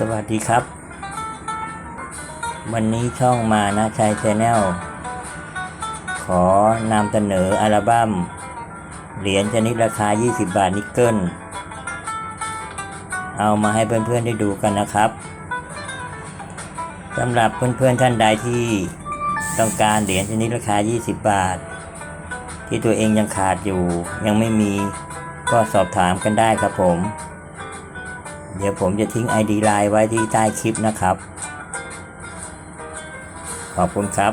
สวัสดีครับ วันนี้ช่องมานะชัยชแนลขอนำเสนออัลบั้ม เหรียญชนิดราคา 20 บาทนิกเกิล เอามาให้เพื่อนๆได้ดูกันนะครับสำหรับเพื่อนๆท่านใดที่ต้องการเหรียญชนิดราคา 20 บาท ที่ตัวเองยังขาดอยู่ยังไม่มีก็สอบถามกันได้ครับผม เดี๋ยวผมจะทิ้ง ID ไลน์ไว้ที่ใต้คลิปนะครับ ขอบคุณครับ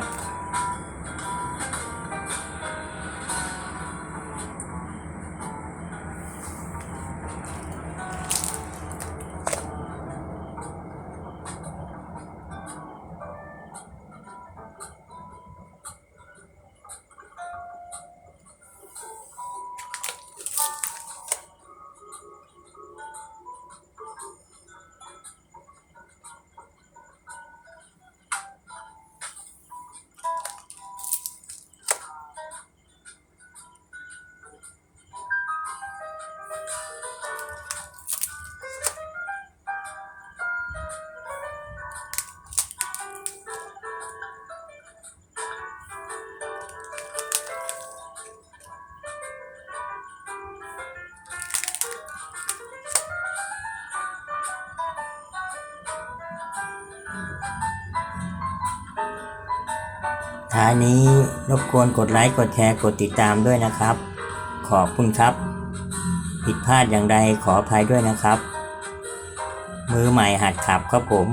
ท้ายนี้รบกวนกดไลค์ กดแชร์ กดติดตามด้วยนะครับ ขอบคุณครับ ผิดพลาดอย่างใดขออภัยด้วยนะครับ มือใหม่หัดขับครับผม